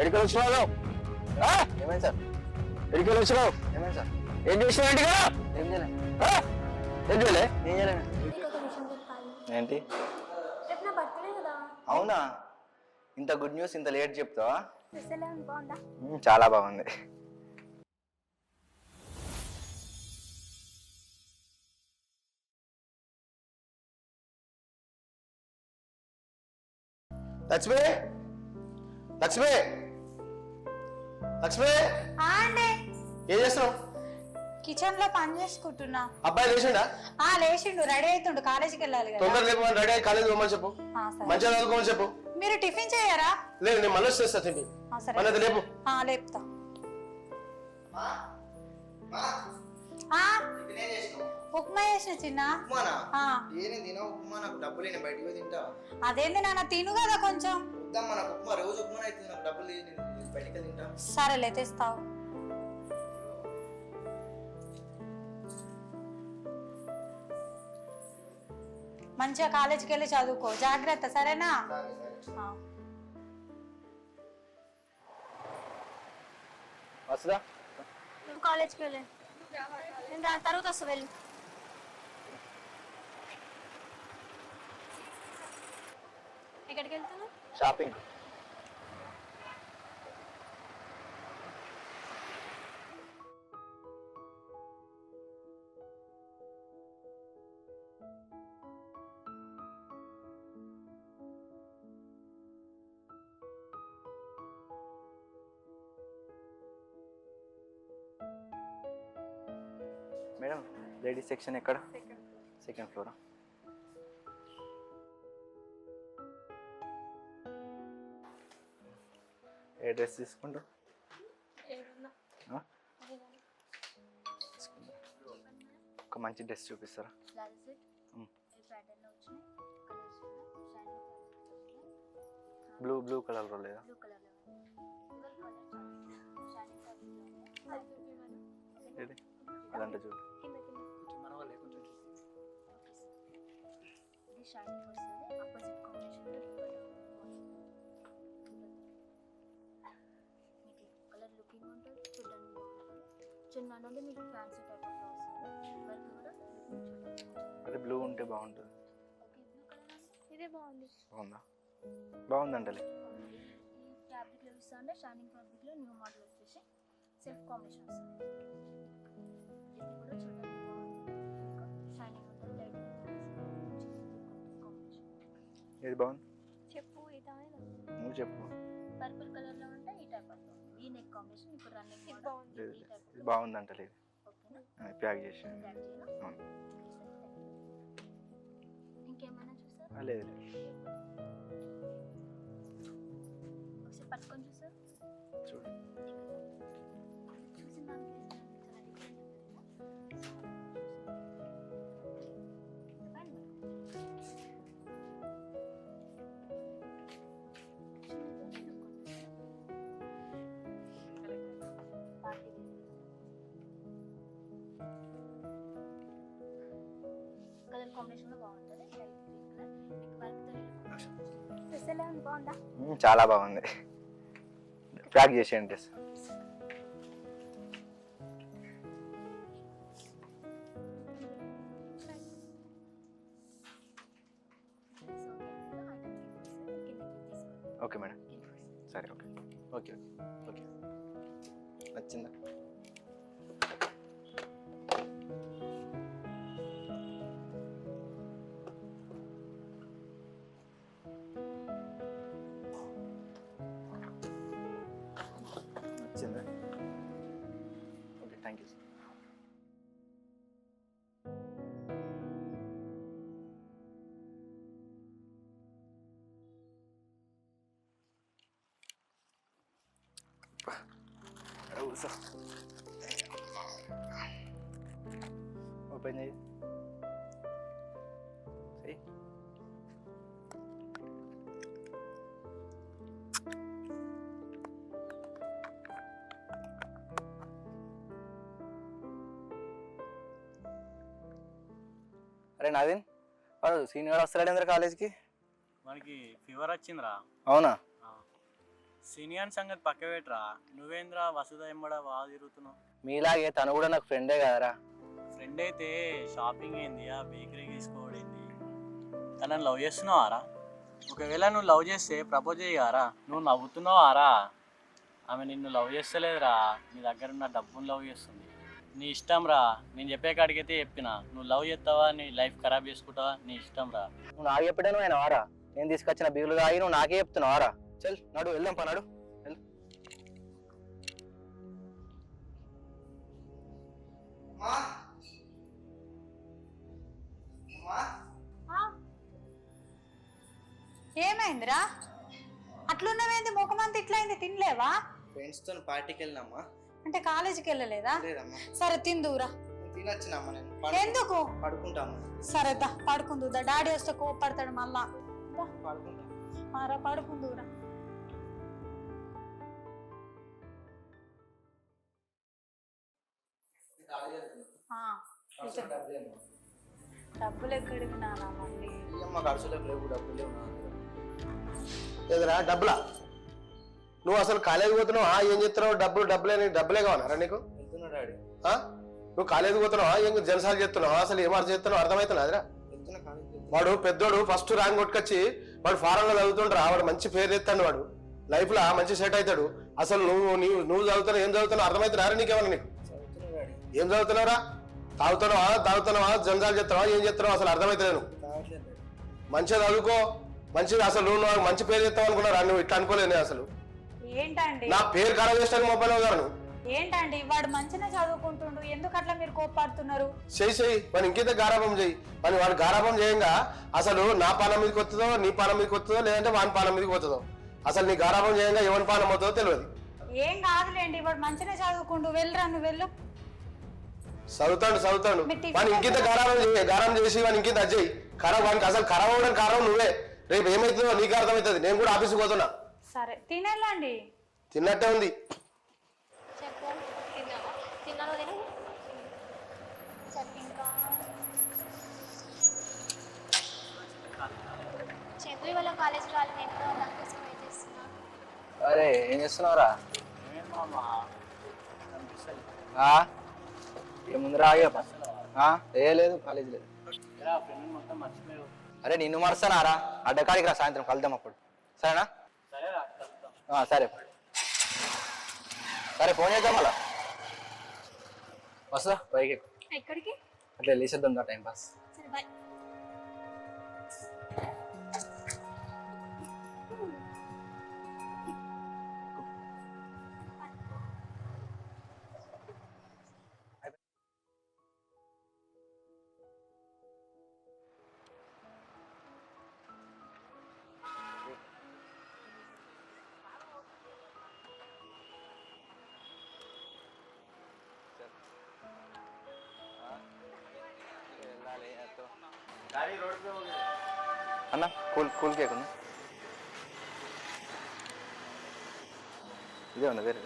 ఎడికి వచ్చినావు? ఏమైంది సార్? ఎడికి వచ్చినావు ఏమైంది సార్? ఏం చేసినావు ఏం చేయలే. ఏం చేయలే? ఏం ఏంటి? అవునా? ఇంత గుడ్ న్యూస్ ఇంత లేట్ చెప్తావా? చాలా బాగుంది. లక్ష్మి! లక్ష్మి! లక్ష్మి! ఏం చేస్తున్నావు? కిచెన్లో పని చేసుకుంటున్నా. అబ్బాయి లేచిండా? ఆ లేచిండు. రెడీ అవుతుండు కాలేజీకి వెళ్ళాలి కదా. తొందర లేపు రెడీ అయ్యి కాలేజ్ పోమని చెప్పు. ఆ, సరే. మంచిగా చదువుకోమని చెప్పు. మీరు టిఫిన్ చేయరా? లేదు నేను మళ్ళీ చేస్తా తిండి ఆ, సరే. మన లేపు. ఆ, లేపుతా. ఆ, ఉప్మా చేసిన చిన్న? ఉప్మానా? ఆ, ఏని తినా ఉప్మా నాకు డబ్బులు బయటికి పోయి తింటా అదేంది నాన్న తిను కదా కొంచెం. వద్దమ్మా నాకు ఉప్మా రోజు ఉప్మా అవుతుంది నాకు డబ్బులు లేదు, నేను బయటికి తింటా. సరేలే తెస్తావు. మంచిగా కాలేజీకి వెళ్ళి చదువుకో. జాగ్రత్త సరేనా. వస్తుందా? నువ్వు కాలేజ్కి వెళ్ళి. నేను దాని తర్వాత వస్తా వెళ్ళి. వెళ్తున్నావు షాపింగ్ మేడం లేడీస్ సెక్షన్ ఎక్కడ సెకండ్ ఫ్లోర్ ఏ డ్రెస్ తీసుకుంటా. ఒక మంచి డ్రెస్ చూపిస్తారా. బ్లూ బ్లూ కలర్లో లేదా? ఏది? అదంటే చూడు చిన్న నుండి మీకు ఫ్యాన్సీ టైప్ ఆఫ్ వస్తుంది వర్క్ కూడా చూడండి అదే బ్లూ ఉంటే బాగుంటుంది. ఓకే బ్లూ కలర్ ఇదే బాగుంది. బాగుందా? బాగుందంటలే. ఈ ఫ్యాబ్రిక్లో ఇస్తా అంటే షైనింగ్ ఫ్యాబ్రిక్లో న్యూ మోడల్ వచ్చేసి సెల్ఫ్ కాంబినేషన్ వస్తుంది. ఇది కూడా చూడండి. బాగుంది మీకు షైనింగ్ ఉంటుంది లైటింగ్ కాంబినేషన్ ఏది బాగుంది? చెప్పు ఇదా నువ్వు చెప్పు. పర్పుల్ కలర్లో ఉంటే ఈ టైప్ ఆఫ్ ఈ నెక్ కాంబినేషన్ ఇప్పుడు రన్నింగ్ లేదు ఇది బాగుందంటలేదు ఓకేనా? ప్యాక్ చేసి. ఇంకేమైనా చూసారు ఆ, లేదు లేదు. ఒకసారి పట్టుకొని చూసారు చూడు. కలర్ కాంబినేషన్ బాగుంటుంది. లైట్ గ్రీన్ కలర్ మీకు వర్క్ డ్రెస్ ఎలా ఉంది? బాగుందా? మ్మ్, చాలా బాగుంది. ప్యాక్ చేసేయండి డ్రెస్. కూర్చో ఓపెన్ చేయి చెయ్యి అరే నవీన్ వాడు సీనియర్ వస్తాడు అందరు కాలేజ్కి మనకి ఫీవర్ వచ్చిందిరా అవునా ఆ. సీనియర్ సంగతి పక్క పెట్టరా నువ్వేంద్రా వసుధ ఎంబడ బాగా తిరుగుతున్నావు? మీలాగే తను కూడా నాకు ఫ్రెండే కదరా. ఫ్రెండ్ అయితే షాపింగ్ ఏంది ఆ బేకరీ తీసుకోవడం ఏంది తనని లవ్ చేస్తున్నావారా? ఒకవేళ నువ్వు లవ్ చేస్తే ప్రపోజ్ చేయగారా? నువ్వు నవ్వుతున్నావారా? ఆమె నిన్ను లవ్ చేస్తలేదురా. నీ దగ్గర ఉన్న డబ్బును లవ్ చేస్తుంది. నీ ఇష్టం రా నేను చెప్పే కాడికైతే చెప్పిన. నువ్వు లవ్ చేస్తావా? నీ లైఫ్ ఖరాబ్ చేసుకుంటావా? నీ ఇష్టం రా నువ్వు నాకు చెప్పడాను ఆయన వారా? నేను తీసుకొచ్చిన బీగులు తాగి నువ్వు నాకే చెప్తున్నావు వారా చల్ నడు వెళ్దాం పా నడు. ఏమైందిరా? అట్లున్నవేంది? ముఖమంతా ఇట్లయింది తినలేవా? ఫ్రెండ్స్తో పార్టీకి వెళ్ళినమ్మా అంటే కాలేజీకి వెళ్ళలేదా? లేదమ్మా. సరే తిందువురా నేను తినొచ్చినమ్మా నేను పడుకో- ఎందుకు? పడుకుంటామ్మా సరే దా పడుకుందుదా డాడీ వస్తే కోపడతాడు మళ్ళా. పడుకుంటా. పడుకుందురా డబ్బులు ఎక్కడికి నానా మళ్ళీ అమ్మ ఖర్చులకు లేవు డబ్బులు నువ్వు అసలు కాలేజీ పోతున్నావా? ఏం చేస్తున్నావు? డబ్బులు డబ్బులే డబ్బులే కావాలా నీకు? నువ్వు కాలేజీ పోతున్నావా? ఏం జలసాలు చేస్తున్నావా? అసలు ఏం అర్థం చేస్తున్నావు అర్థమవుతున్నా అదిరా. వాడు పెద్దోడు ఫస్ట్ ర్యాంక్ కొట్టుకొచ్చి వాడు ఫారెన్లో చదువుతుంటారా వాడు మంచి పేరు ఎత్తాడు వాడు. లైఫ్లో మంచి సెట్ అవుతాడు. అసలు నువ్వు నీవు నువ్వు చదువుతున్నావు ఏం చదువుతున్నావు? అర్థమవుతున్నారా నీకేమన్నా నీకు? ఏం చదువుతున్నావురా? తాగుతున్నావా? తాగుతున్నావా? జంజాలు చేస్తున్నావా? ఏం చేస్తున్నావా అసలు డాడీ మంచిగా చదువుకో. మంచిగా అసలు నువ్వు మంచి పేరు చెప్తావు అనుకున్నారా? నువ్వు ఇట్లా అనుకోలేదు అసలు. ఏంటండి? నా పేరు ఖరాబ్ చేస్తాను మొబైల్ గారు. ఏంటండి? వాడు మంచిగా చదువుకుంటుండు. ఎందుకు అట్లా మీరు కోపాడుతున్నారు చెయ్యి చెయ్యి వాడు ఇంకింత గారాభం చెయ్యి వాడు వాడు గారాభం చేయంగా అసలు నా పానం మీదకి వస్తుందో నీ పానం మీదకి వస్తుందో లేదంటే వాని పానం మీదకి పోతుందో? అసలు నీ గారాభం చేయంగా ఎవరి పానం అవుతుందో తెలియదు. ఏం కాదులేండి. వాడు మంచిగా చదువుకుండు. వెళ్ళరా నువ్వు వెళ్ళు. చదువుతాడు చదువుతాడు వాడు ఇంకింత చేయి గారం చేసి వాడు ఇంకింత అజ్జయి ఖరాబ్ వానికి అసలు ఖరాబ్ అవ్వడం కారణం నువ్వే. రేపు ఏమవుతుందో నీకు అర్థమవుతుంది. నేను కూడా ఆఫీస్కి పోతున్నా. సరే తినేళ్ళండి. తిన్నట్టే ఉంది. చెప్పు తిన్నావా? తిన్నాను నేను చెప్పు ఇంకా. చెప్పు ఇవాళ కాలేజ్ రాలి నేను కూడా దానికోసం వెయిట్ చేస్తున్నా. అరే ఏం చేస్తున్నావురా? ఏముందిరా ఆగే ఏ లేదు కాలేజ్ లేదు. అరే నిన్ను మరుస్తానారా? అడ్డకాడికి రా సాయంత్రం కలుద్దాం అప్పుడు. సరేనా? సరే సరే. ఫోన్ చేద్దాం మళ్ళా. వస్తా పైకి ఎక్కడికి? అట్లా వెళ్ళేసేద్దాం దా టైం పాస్. సరే బాయ్. అన్న కూల్ కూల్ కేక్ ఉంది ఇదే ఉంది వేరే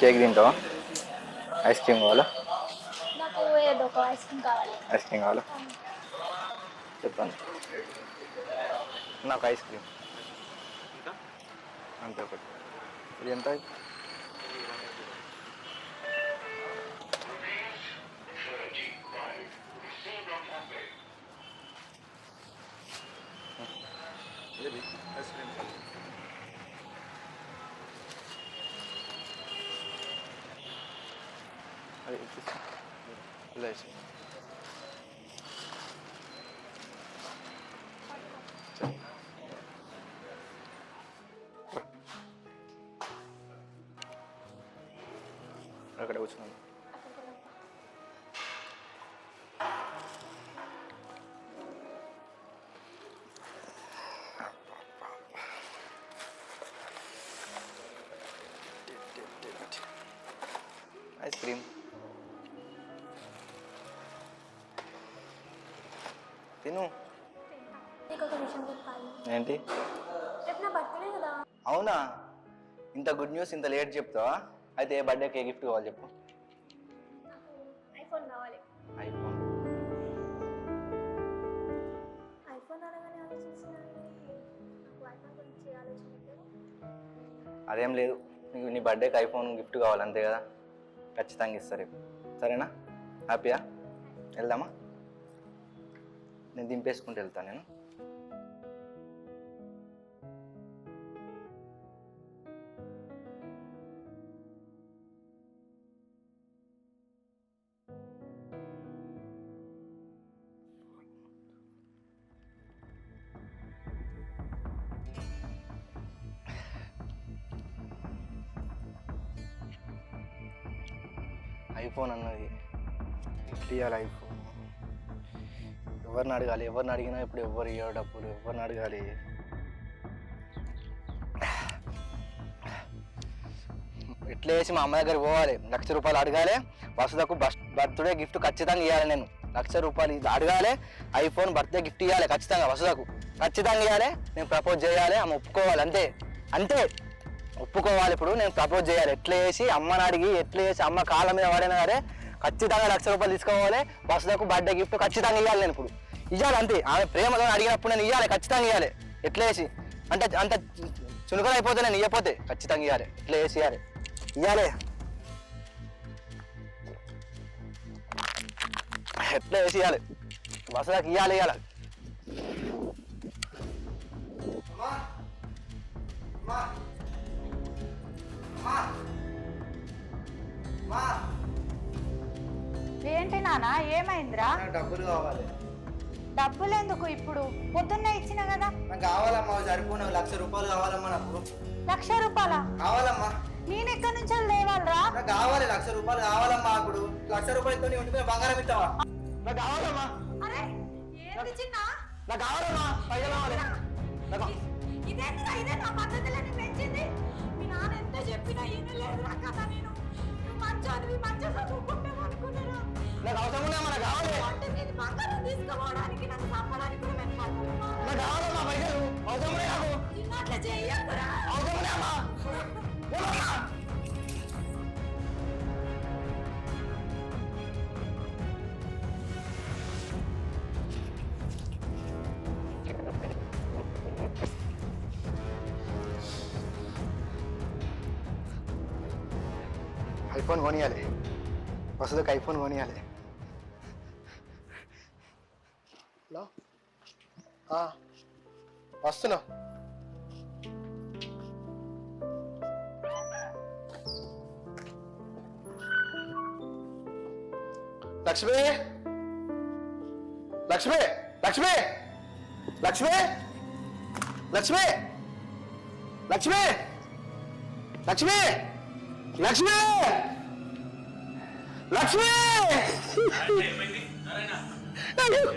కేక్ తింటావా? ఐస్ క్రీమ్ కావాలా? ఐస్ క్రీమ్ కావాలా. చెప్పండి నాకు ఐస్ క్రీమ్. అంతే ఒకటి. ఇది ఎంత? ఇలా వేసి. సరే. అక్కడ కూర్చున్నాను విను. ఏంటి? అవునా? ఇంత గుడ్ న్యూస్ ఇంత లేట్ చెప్తావా? అయితే ఏ బర్త్డేకి ఏ గిఫ్ట్ కావాలి చెప్పు. ఐఫోన్ కావాలి. ఐఫోన్ అదేం లేదు. నీకు నీ బర్త్డేకి ఐఫోన్ గిఫ్ట్ కావాలి అంతే కదా? ఖచ్చితంగా ఇస్తారు సరేనా? హ్యాపీయా? వెళ్దామా? నేను దింపేసుకుంటూ వెళ్తాను నేను. ఐఫోన్ అన్నది. ఎట్లా ఇవ్వాలి ఐఫోన్? ఎవరిని అడగాలి? ఎవరిని అడిగినా ఇప్పుడు ఎవరు ఇవ్వరు డబ్బులు? ఎవరిని అడగాలి? ఇట్లా వేసి మా అమ్మ దగ్గర పోవాలి? లక్ష రూపాయలు అడగాలి. వసుదకు బస్ బర్త్డే గిఫ్ట్ ఖచ్చితంగా ఇవ్వాలి నేను. లక్ష రూపాయలు ఇది అడగాలి. ఐఫోన్ బర్త్డే గిఫ్ట్ ఇవ్వాలి ఖచ్చితంగా వసుదకు ఖచ్చితంగా ఇవ్వాలి నేను ప్రపోజ్ చేయాలి. ఆమె ఒప్పుకోవాలి. అంతే. అంతే. ఒప్పుకోవాలి ఇప్పుడు. నేను ప్రపోజ్ చేయాలి. ఎట్లా వేసి అమ్మని అడిగి ఎట్లా వేసి అమ్మ కాళ్ళ మీద పడినా సరే ఖచ్చితంగా లక్ష రూపాయలు తీసుకోవాలి. వసుదకు బర్త్డే గిఫ్ట్ ఖచ్చితంగా ఇవ్వాలి నేను ఇప్పుడు. ఇవ్వాలి అంతే. ఆమె ప్రేమతో అడిగినప్పుడు నేను ఇవ్వాలి ఖచ్చితంగా ఇవ్వాలి ఎట్లా వేసి అంటే అంత చునుకలు అయిపోతే నేను ఇవ్వకపోతే ఖచ్చితంగా ఇవ్వాలి ఎట్లా వేసి ఇవ్వాలి ఇవ్వాలి ఎట్లా వేసి ఇవ్వాలి వసదాకి ఇవ్వాలి ఇవ్వాలి ఏంటి నాన్న ఏమైందిరా? నాకు డబ్బులు కావాలి. డబ్బులు ఎందుకు ఇప్పుడు? పొద్దున్నే ఇచ్చిన కదా? నాకు కావాలమ్మా సరిపోయిన లక్ష రూపాయలు కావాలమ్మా నాకు. లక్ష రూపాయల? కావాలమ్మా. నేను ఎక్కడి నుంచి లేవాలరా నాకు కావాలి లక్ష రూపాయలు కావాలమ్మా ఇప్పుడు లక్ష రూపాయలతో నీ మీద బంగారం ఇస్తావా నాకు కావాలమ్మా. అరే ఏంది చిన్న? నాకు కావాలమ్మా పైసలు కావాలి. నాకు ఇదేంటిరా ఇదే నా పద్ధతులని పెంచింది? మీ నాన్న ఎంత చెప్పినా వినలేదురా కదా నేను. నువ్వు మంచి చదివి మంచి చదువుకుంటావు అనుకున్నారా నాకు అవసరం ఉందమ్మా నాకు కావాలి అంటే నేను బంగారం తీసుకోవడానికి నన్ను చంపడానికి కూడా వెనకాడుతున్నావా? నాకు కావాలమ్మా పైసలు అవసరం ఉన్నాయి నాకు నిన్ను అట్లా చెయ్యకురా అవసరం ఉన్నాయమ్మా ఏమమ్మా ఐఫోన్ కొనియాలి వసతికి ఐఫోన్ కొనియాలి వస్తున్నా లక్ష్మి లక్ష్మి లక్ష్మి లక్ష్మి లక్ష్మి లక్ష్మి లక్ష్మి లక్ష్మి లక్ష్మి ఏమైంది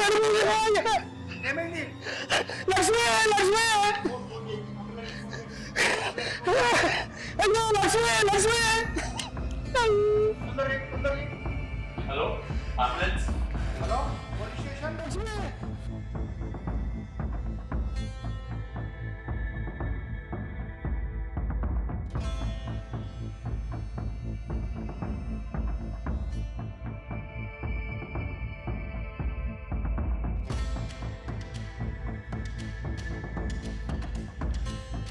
లక్ష్మి లక్ష్మి ಲಕ್ಷ್ಮಿ ಲಕ್ಷ್ಮಿ ಅಯ್ಯೋ Lakshmi Lakshmi hello hello police station Lakshmi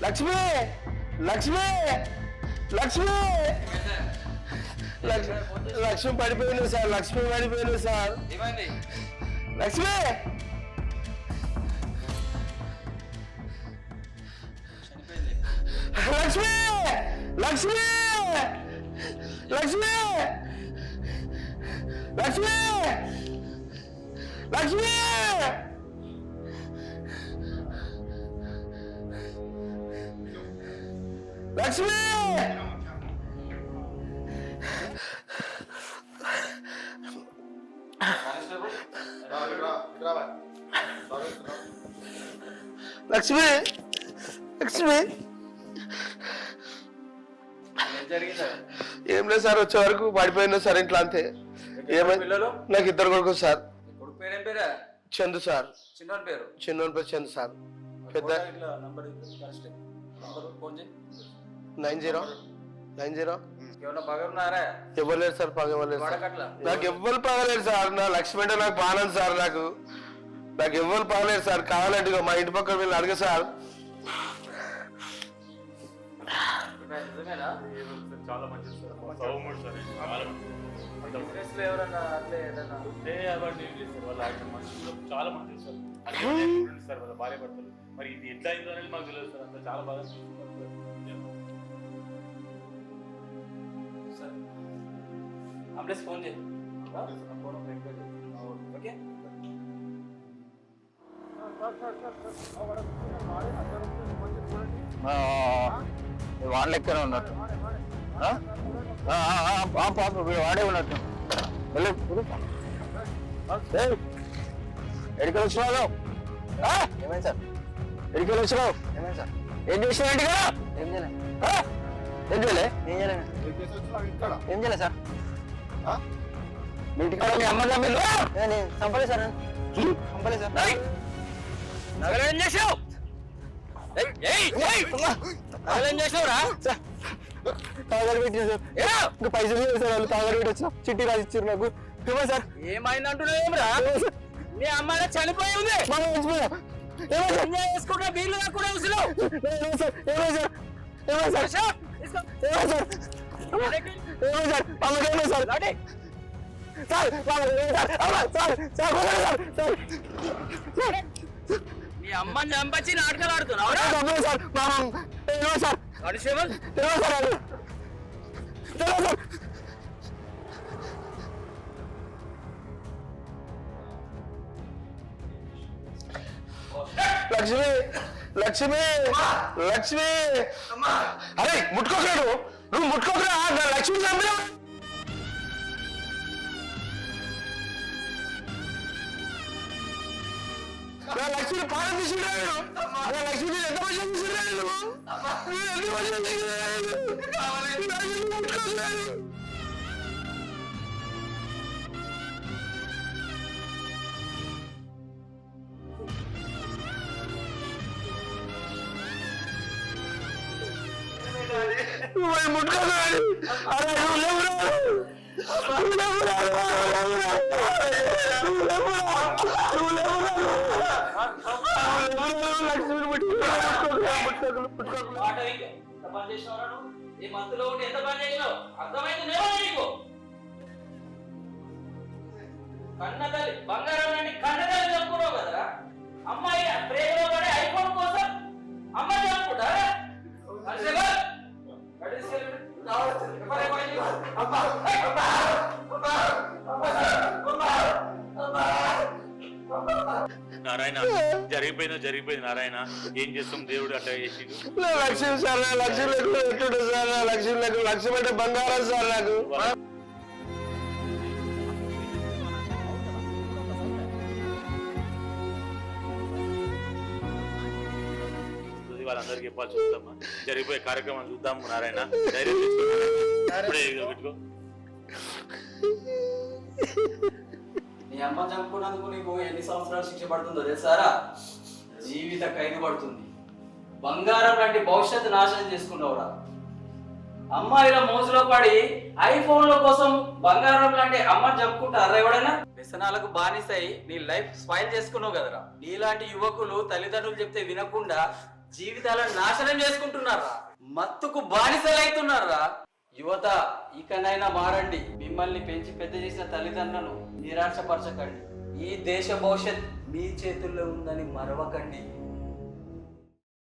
Lakshmi! Lakshmi! Lakshmi! Lakshmi పడిపోయింది సార్ లక్ష్మి పడిపోయింది సార్. లక్ష్మి! లక్ష్మి! లక్ష్మి! లక్ష్మి! లక్ష్మి! లక్ష్మి! ఏం లేదు సార్ వచ్చే వరకు పడిపోయినా సార్ ఇంట్లో అంతే. ఏమైంది నాకు ఇద్దరు కొడుకు సార్ చందు సార్. చిన్నోని పేరు? చందు సార్. పెద్ద నైన్ జీరో? Nine zero? ఎవరు లేరు సార్? పగ ఎవరు లేరు సార్? నాకు ఎవ్వరు పగలేరు సార్. నా లక్ష్మి అంటే నాకు బాగాలేదు సార్ నాకు. నాకు ఎవ్వరు పగలేరు సార్. కావాలంటే మా ఇంటి పక్కన వీళ్ళు అడిగ సార్. చాలా మంచిది సార్. సౌముడు సార్ చాలా మంచిది ఎవరన్నా అట్లే ఏదన్నా వాళ్ళ చాలా సార్. సార్ వాళ్ళ భార్య భర్తలు. మరి ఇది ఎట్లా అయిందో అనేది మాకు తెలియదు సార్. అంతా చాలా బాగా అంబులెన్స్ ఫోన్ చేయి ఓకే వాడు లెక్కనే ఉన్నట్టు. ఆ? ఆ, ఆ, ఆ, ఆ, పాప వీడు ఉన్నట్టు. ఎడికలు వచ్చినావు? ఆ? ఏమైంది సార్? ఎడికలు వచ్చినావు? ఏమైంది సార్? ఏం చేసినావు ఇంటికి ఏం చేయలే? ఏం చేయలే? ఏం చేయలే? ఏం చేయలే సార్? మీ ఇంటికి మీ అమ్మ మీరు చంపలే సార్. చంపలే సార్. నగలు చేసావు? నగలు చేసావురా? తాగడి పెట్టిన సార్. ఇంకా పైసలు సార్ వాళ్ళు. తాగడి పెట్టి వచ్చిన. చిట్టి రాసి ఇచ్చారు నాకు. ఏమో సార్. ఏమైంది అంటున్నావు ఏమిరా మీ అమ్మాయి చనిపోయి ఉంది. మనం మర్చిపోయా ఏమో సార్. చేసుకుంటే వీళ్ళు కాకుండా ఉసులు ఏమో సార్. ఏమో సార్. ఏమో సార్. ఏమో సార్. సార్? అమ్మకేమో సార్? Sir sir? అమ్మ సార్ సార్ సార్? సార్. మీ అమ్మని చంపచ్చి నాటకాలు ఆడుతున్నావు అమ్మో సార్? మనం ఏమో సార్. కానిస్టేబుల్ ఏమో సార్ అది. ఏమో సార్. లక్ష్మి లక్ష్మి లక్ష్మి. అరే ముట్టుకోకరాడు నువ్వు ముట్టుకోకరా నా లక్ష్మి చంపినా నువ్వు ముట్టుకోకరాడు అరే నువ్వు లేవురా. నువ్వు లేవురా. నువ్వు లేవురా. నువ్వు లేవురా. లక్ష్మిని ఈ మంత్లో ఉండి ఎంత పని చేసినావు? అర్థమైంది నీకు? కన్న తల్లి బంగారం కన్న తల్లి కదరా? అమ్మాయి ప్రేమలో పడే ఐఫోన్ కోసం అమ్మ చంపుకుంటారా? నారాయణ జరిగిపోయిందో జరిగిపోయింది నారాయణ. ఏం చేస్తాం? దేవుడు అట్లా చేసి లక్ష్యం సార్ నా లక్ష్యం లేకుండా ఎట్లుంటుంది సార్? నా లక్ష్యం లేకుండా లక్ష్యం అంటే బంగారం సార్ నాకు. చెప్పాలి చూద్దామా జరిగిపోయే కార్యక్రమం చూద్దాం నారాయణ. ధైర్యం తెచ్చుకో. నీ అమ్మ చంపుకున్నందుకు నీకు ఎన్ని సంవత్సరాలు శిక్ష పడుతుందో తెలుసారా? జీవిత ఖైదు పడుతుంది. బంగారం లాంటి భవిష్యత్తు నాశనం చేసుకున్నావురా అమ్మాయిల మోజులో పడి ఐఫోన్ల కోసం బంగారం లాంటి అమ్మని చంపుకుంటారా ఎవడైనా? వ్యసనాలకు బానిసై నీ లైఫ్ స్పాయిల్ చేసుకున్నావు కదరా. నీలాంటి యువకులు తల్లిదండ్రులు చెప్తే వినకుండా జీవితాలను నాశనం చేసుకుంటున్నారా? మత్తుకు బానిసలైతున్నారా? యువత ఇకనైనా మారండి. మిమ్మల్ని పెంచి పెద్ద చేసిన తల్లిదండ్రులను నిరాశపరచకండి. ఈ దేశ భవిష్యత్ మీ చేతుల్లో ఉందని మరవకండి.